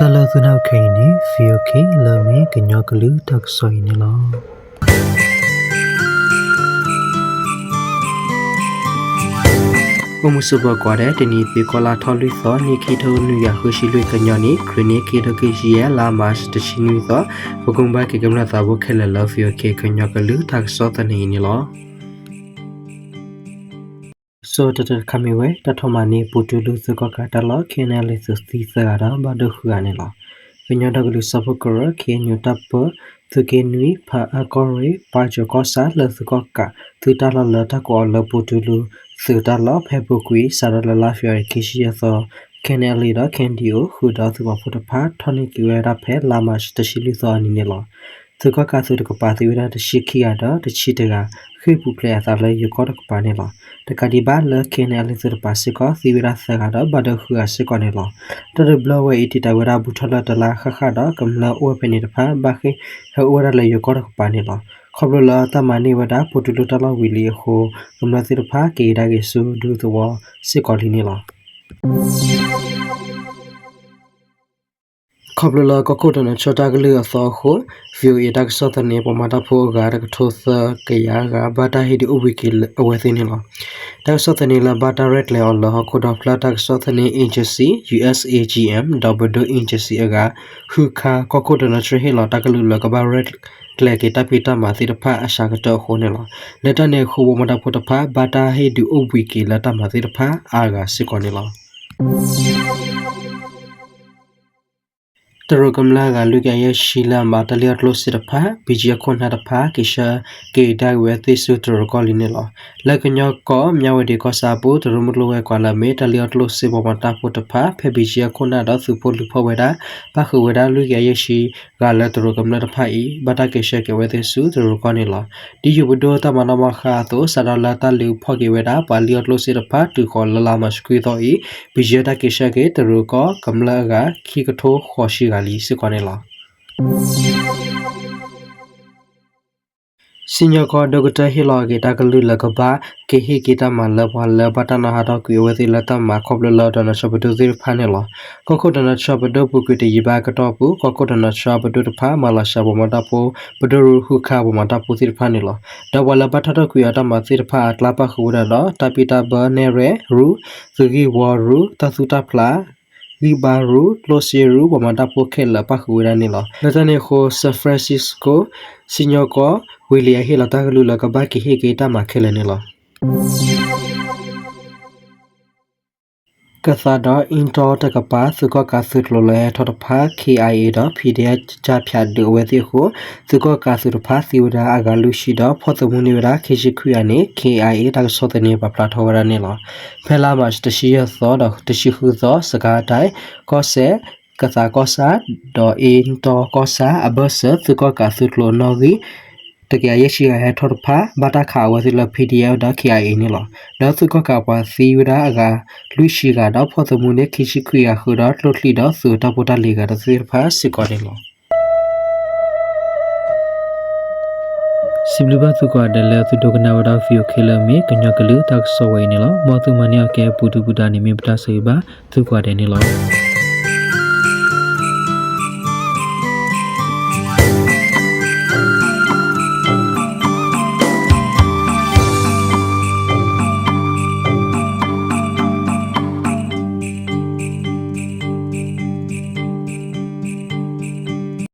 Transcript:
တလသနောက်ခိနေဖီယိုခေလမီကညောကလူတက်ဆွိနေလောအမှုစဘကွာတဲ့တနီပေကောလာထော်လူသောနိခိထုံနူရခုရှိလွေကညောနီခရနီခေတကိရှိယလာမတ်တရှိနူသောဘကုံဘကေကမလာသဘခဲလလဖီယိုခေကညောကလူတက်ဆောတနေနီလော ဆိုတတခမီဝဲတထမနီပူတူလူစကကတလခေနယ်လစ်စစီစရာဘာဒခုအနေလောပညာတကလူစပကရခေညတပသူကေနွီဖာအကောရီပါချကောဆာလစကကသူတလလတကောလပူတူလူသူတလဖေဘကွီဆာရလလာဖျာခိရှိယသောကန်နယ်လီဒါကန်ဒီယိုဟူဒါသူဘဖတ်ဖာထော်နီကီဝဲရာဖဲလာမတ်တရှိလူသောအနေနဲ့လော သူကကသူတကပါသူရတရှိခိယတာတချီတကခိပူပလေသာလေယကောတကပါနေလောတကဒီဘာလကန်နယ်လီသူပါစကောသီဝရဆကတော့ဘဒခုအစကောနေလောတရဘလဝဲအတီတဝရဘူထလတလာခခတော့ကမ္လအိုပနေတဖာဘခိဟဝရလေယကောတကပါနေလောခဘလတမနိဝဒပိုတူလူတလဝီလီဟိုကမ္လသီတဖာကေဒါကေဆူဒူသောစကောလီနေလော ခဘလကကိုတနချတာကလေးအသောခုဗီယိုအတက်ဆောတနေပမာတာဖိုဂါရကထိုသကယာဂါဘာတာဟီဒီဥဝီကီအဝဲသိနေလောတက်ဆောတနေလဘာတာရက်လေအော်လောကိုဒဖလာတက်ဆောတနေ agency USAGM double agency အကခုခါကကိုတနချဟီလောတကလူလကဘာရက်ကလကေတပိတမာစီတဖအရှာကတော့ခုနေလောလက်တနေခုဘမတာဖို့တဖဘာတာဟီဒီဥဝီကီလက်တမာစီတဖအာဂါစစ်ကောနေလော တရကမလာကလူကရဲ့ရှီလာမာတလျတ်လို့စစ်တဖာဘီဂျီခွန်နာတဖာကိရှာကေဒိုင်ဝဲသိစုတရကလီနေလောလက်ကညောကောမြဝဒီကောစာပူတရမလို့ဝဲကွာလာမေတလျတ်လို့စစ်ပေါ်မှာတာဖို့တဖာဖေဘီဂျီခွန်နာတော့စုဖို့လူဖို့ဝဲတာပခဝဲတာလူကရဲ့ရှီကလက်တရကမလာတဖာဤဘတာကိရှာကေဝဲသိစုတရကနေလောဒီယူဘဒိုတမနမခါတော့ဆရာလာတလူဖို့ကေဝဲတာပါလျတ်လို့စစ်တဖာတူခေါ်လလာမစကွေတော့ဤဘီဂျီတာကိရှာကေတရကောကမလာကခီကထိုးခေါ်ရှိကလီစစ်ကောနေလားစညကောဒဂတဟီလောကေတကလူလကဘာကေဟီကေတမလဘလဘတနာဟာတော့ကွေဝစီလတမခေါပလလဒနရှဘဒူဇီဖာနေလောကခုဒနရှဘဒပုကွေတယဘာကတော့ပူကခုဒနရှဘဒူတဖာမလာရှဘမတာပူဘဒရူခုခါဘမတာပူစီဖာနေလောဒဝလဘထတော့ကွေအတမစီဖာတလာပခူရတော့တပိတာဘနေရရူဇဂီဝရူတသုတဖလာ လီဘာရူလိုစီရူပမတာပိုခဲလာပခူရနီလောလတနေခိုဆာဖရန်စစ္စကိုစီညိုကိုဝီလီယာဟီလာတာဂလူလကဘာကီဟေကေတာမခဲလနီလော ကစားတော့အင်တော်တကပါစုကကဆုလိုလဲထော်တဖာ KIA တော့ PDF ကြဖြတ်ဒဝဲတိဟုစုကကဆုတဖာစီဝဒအကလူရှိတော့ဖော်သမူနေဝဒခေရှိခွရနေ KIA တကစောတနေပပလာထောဝရနေလောဖဲလာမတ်တရှိရသောတော့တရှိဟုသောစကားတိုင်းကောဆေကစားကောစာဒေါ်အင်တော်ကောစာအဘဆသုကကဆုလိုနော်ဂီ တကယ်ရရှိရထော်ဖာဘာတာခါဝစီလ PDF ဒါ KIA နေလောနောက်စုကကပါစီဝဒအကလူရှိကတော့ဖော်သမူနေခိရှိခွရဟူတော့လှုပ်လှီတော့စုတော့ပတလီကတော့စီဖာစစ်ကောနေလောစီဘလဘသူကဒလဲသူဒကနာဝဒါဖီယိုခေလမီကညကလူတက်ဆောဝဲနေလောမောသူမနီယကဲပူတူပူတာနေမီပတာဆေဘာသူကတဲ့နေလော